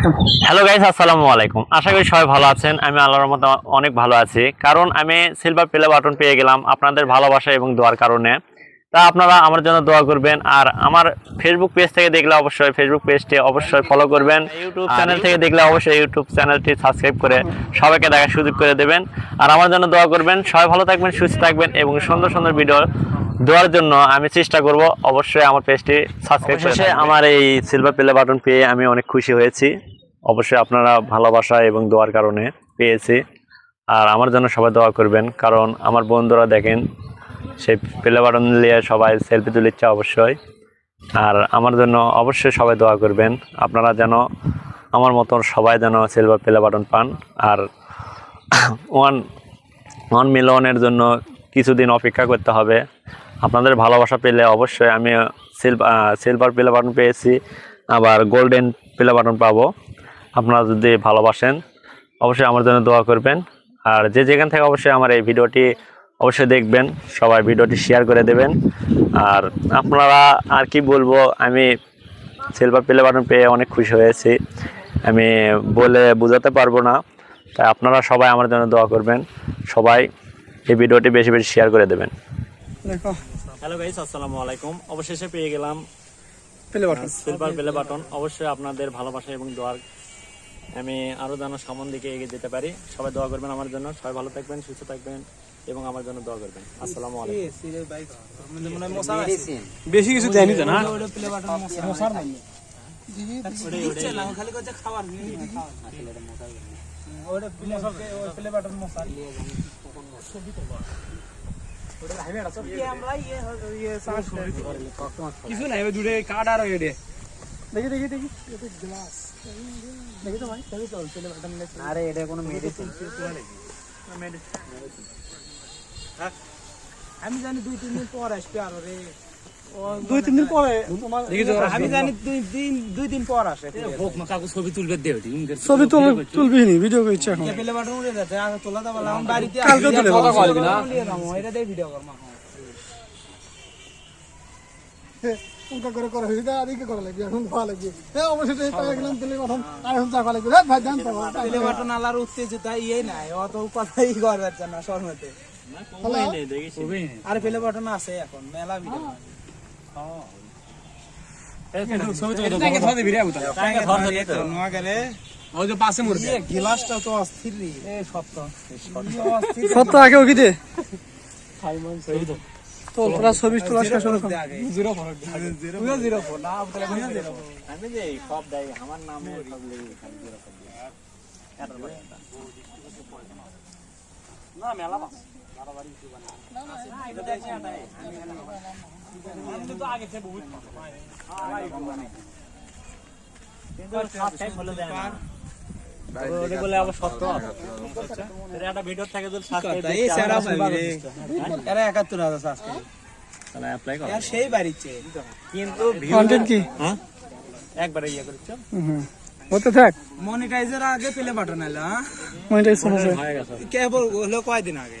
Hello guys আসসালামু আলাইকুম। আশা করি সবাই ভালো আছেন। আমি আল্লাহর রহমতে অনেক ভালো আছি। কারণ আমি সিলভার প্লে বাটন পেয়ে গেলাম আপনাদের ভালোবাসা এবং দোয়ার কারণে। তা আপনারা আমার জন্য দোয়া করবেন। আর আমার ফেসবুক পেজ থেকে দেখলে অবশ্যই ফেসবুক পেজটি অবশ্যই ফলো করবেন। ইউটিউব চ্যানেল থেকে দেখলে অবশ্যই ইউটিউব চ্যানেলটি সাবস্ক্রাইব করে সবাইকে দেখার সুযোগ করে দেবেন। আর আমার জন্য দোয়া করবেন। সবাই ভালো থাকবেন সুস্থ থাকবেন এবং সুন্দর সুন্দর ভিডিও দেওয়ার জন্য আমি চেষ্টা করব অবশ্যই আমার পেজটি সাবস্ক্রাইব করে আমার এই সিলভার প্লে বাটন পেয়ে আমি অনেক খুশি হয়েছি। অবশ্যই আপনারা ভালোবাসা এবং দোয়ার কারণে পেয়েছি। আর আমার জন্য সবাই দোয়া করবেন কারণ আমার বন্ধুরা দেখেন সেই প্লে বাটন নিয়ে সবাই সেলফি তুলিচ্ছে অবশ্যই। আর আমার জন্য অবশ্যই সবাই দোয়া করবেন আপনারা যেন আমার মতন সবাই যেন সিলভার প্লে বাটন পান। আর ওয়ান ওয়ান মিলনের জন্য কিছুদিন অপেক্ষা করতে হবে। আপনাদের ভালোবাসা পেলে অবশ্যই আমি সিলভার সিলভার প্লে বাটন পেয়েছি, আবার গোল্ডেন প্লে বাটন পাবো। আপনারা যদি ভালোবাসেন, অবশ্যই আমার জন্য দোয়া করবেন। আর যে যেখান থেকে অবশ্যই আমার এই ভিডিওটি অবশ্যই দেখবেন, সবাই ভিডিওটি শেয়ার করে দেবেন। আর আপনারা আর কি বলব, আমি সিলভার প্লে বাটন পেয়ে অনেক খুশি হয়েছি। আমি বলে বোঝাতে পারব না, তাই আপনারা সবাই আমার জন্য দোয়া করবেন। সবাই এই ভিডিওটি বেশি বেশি শেয়ার করে দেবেন। দেখো। হ্যালো গাইস আসসালামু আলাইকুম। অবশেষে পেয়ে গেলাম পেলে বাটন সিলভার বেলে বাটন অবশ্যই আপনাদের ভালোবাসা এবং দোয়ার আমি আরও যেন সামন দিকে এগিয়ে যেতে পারি। সবাই দোয়া করবেন আমার জন্য। সবাই ভালো থাকবেন সুস্থ থাকবেন এবং আমার জন্য দোয়া করবেন। আসসালামু আলাইকুম। বেশি কিছু দেয়নি তো না? কিছু নাই দূরে কাঠ আর এডে দেখি দেখি দেখি। গ্লাস দেখি তো ভাই দেখি চল চলে বাটন আরে এটা কোনো মেডিসিন আমি জানি দুই তিন দিন পর আসবে আরও রে। দুই তিন দিন পরে তোমার আমি জানি দুই দিন দুই দিন পর আসে। হোক না কাকু ছবি তুলবে দে ছবি তুল তুলবি। নি ভিডিও করছে এখন। পেলে বাটন উড়ে যাচ্ছে আগে তোলা দাও বললাম বাড়িতে কালকে তুলে দাও। এটা দিয়ে ভিডিও করমা উনকা করে করে হইছে আদিকে করে লাগবে এখন ভালো লাগবে। এ অবশ্যই পাই গেলাম তেলে গঠন আর এখন চা লাগবে। এ ভাই জান তো পেলে বাটন আলার উত্তেজিত ইয়ে নাই অত কথাই করে যাচ্ছে না শর্মাতে। আর পেলে বাটন আছে এখন মেলা ভিডিও সত্য আগে ওকে দে তো তোরা ছবি তোলা শেষ হলো জিরো ফরক জিরো ফোর না জিরো ফোর আমি যে একাত্তর হাজার সেই কিন্তু কন্টেন্ট কি? একবারে ইয়ে করেছ হুম হতে থাক। মনিটাইজার আগে পেলে হ্যাঁ মনিটাইজেশন হয়ে? গেছে কেবল হলো কয়দিন আগে?